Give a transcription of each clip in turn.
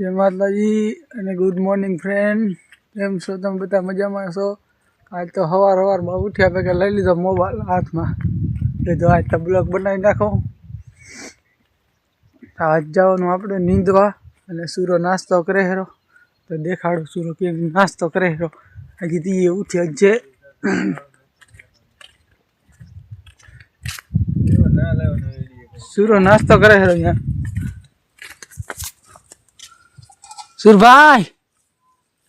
જય માતાજી અને ગુડ મોર્નિંગ ફ્રેન્ડ કેમ છો તમે બધા? મજામાં છો? આજ તો સવાર બહુ ઉઠ્યા ભેગા લઈ લીધો મોબાઈલ હાથમાં. લીધો આજ તો બ્લોગ બનાવી નાખો. આજ જવાનું આપણે નીંદવા અને સૂરો નાસ્તો કરે હેરો. તો દેખાડો સૂરો કેમ નાસ્તો કરે હેરો. હજી તી ઉઠ્યો જ છે. સૂરો નાસ્તો કરે હેરો અહીંયા. સુરભાઈ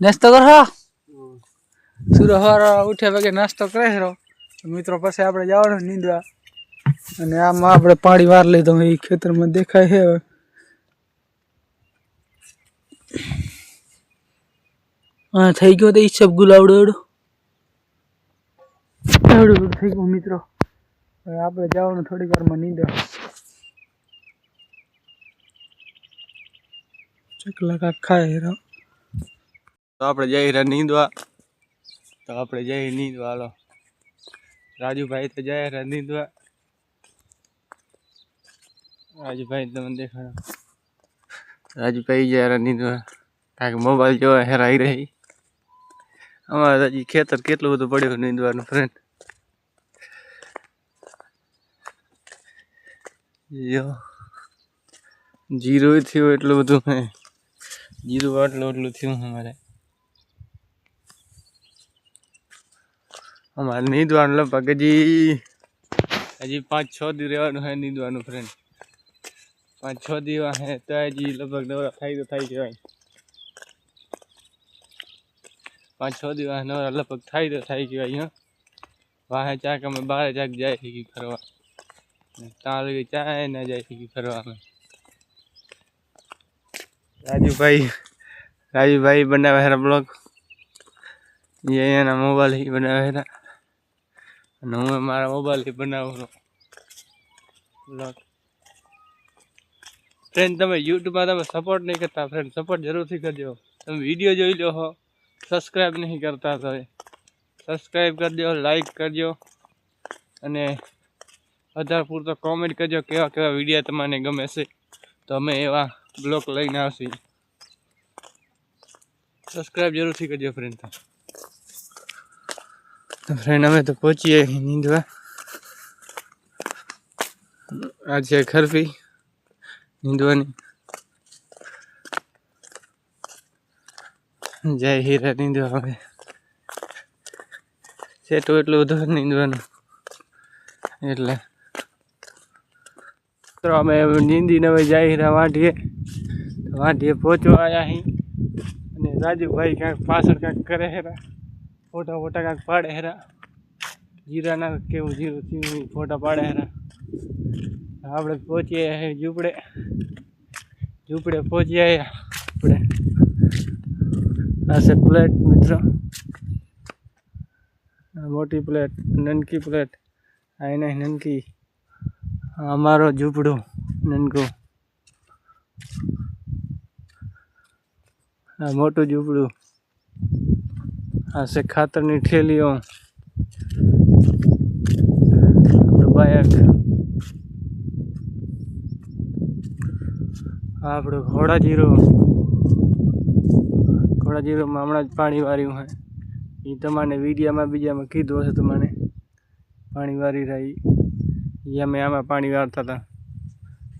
નાસ્તો કરો સુર હવાર ઉઠ્યા વાગે નાસ્તો કરે છે મિત્રો પાસે આપણે જવાનું નીંદવા. અને આમાં આપણે પાણી વાર લઈ તો એ ખેતરમાં દેખાય છે હવે. હા, થઈ ગયો તો હિસાબ ગુલાવડો એવડો એવડો થઈ ગયું મિત્રો. આપણે જવાનું થોડીક વારમાં નીંદવા. કાક ખાય હેરો. તો આપણે જઈ રહ્યા નીંદવા. તો આપણે જઈ નીંદવા, હાલો. રાજુભાઈ તો જાય રહ્યા નીંદવા. રાજુભાઈ તમને દેખાડો. રાજુભાઈ જાય રહ્યા નીંદવા. કારણ કે મોબાઈલ જોવા હેરાઈ રહી. અમારે હજી ખેતર કેટલું બધું પડ્યું નીંદવાનું ફ્રેન્ડ જીરો થયું એટલું બધું. હે જીરું આટલું એટલું થયું અમારે. અમારે નીંદવાનું લગભગ હજી હજી પાંચ છ દી રહેવાનું હોય નીંદવાનું ફ્રેન્ડ પાંચ છ દી હે તો હજી લગભગ નવરા થાય તો થાય જવાય. પાંચ છ દિવસ નવરા લગભગ થાય તો થાય જવાય હં. વાહે ચાક અમે બારે ચાક જાય ફરવા. ત્યાં લગી ચાય ના જાય ફરવા અમે. રાજુભાઈ રાજુભાઈ બનાવ્યા હેરા બ્લોગ એ એના મોબાઈલ બનાવ્યા હેરા અને હું મારા મોબાઈલથી બનાવું બ્લોગ ફ્રેન્ડ તમે યુટ્યુબમાં તમે સપોર્ટ નહીં કરતા ફ્રેન્ડ સપોર્ટ જરૂરથી કરજો. તમે વીડિયો જોઈ લો સબસ્ક્રાઈબ નહીં કરતા તો સબસ્ક્રાઈબ કરજો લાઈક કરજો. અને વધારે પૂરતો કોમેન્ટ કરજો, કેવા કેવા વીડિયો તમને ગમે છે. તો અમે એવા બ્લોગ લઈને આવશું. સબસ્ક્રાઈબ જરૂરથી કરજો ફ્રેન્ડ તો ફ્રેન્ડ અમે તો પહોંચીએ નીંદવા. આ છે ખરફી નીંદવાની. જય હીરા નીંદવા હવે. સેટું એટલું બધું નીંદવાનું. એટલે તો અમે નીંદીને હવે જઈ હીરા વાંઢીએ. વાંઢીએ પહોંચવા આવ્યા અહીં અને રાજુભાઈ કાંઈક પાછળ કાંઈક કરે હેરા ફોટા ફોટા કાંઈક પાડે હેરા જીરાના કેવું જીરું થયું એ ફોટા પાડે હેરા આપણે પહોંચીએ હે ઝૂંપડે. ઝૂંપડે પહોંચી આવ્યા આપણે. આ છે પ્લેટ મિત્ર. આ મોટી પ્લેટ નનકી પ્લેટ આ એના નનકી આ અમારો ઝૂંપડો, નનકો. આ મોટું ઝૂંપડું. આ છે ખાતરની ઠેલીઓ આપણું બાયક. આપણું ઘોડા જીરો. ઘોડા જીરોમાં હમણાં જ પાણી વાર્યું હોય. એ તમારે વિડીયામાં બીજામાં કીધું હશે તમને પાણી વારી રહી. અમે આમાં પાણી વારતા હતા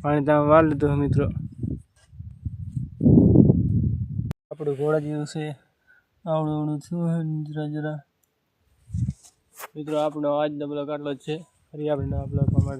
પાણી તમે વાળ લીધું મિત્રો. આપણું ઘોડા જેવું છે. આવડું આવડું થયું જરા જરા. મિત્રો, આપણો આજનો બ્લોગ આટલો જ છે. ફરી આપણે નવા બ્લોગમાં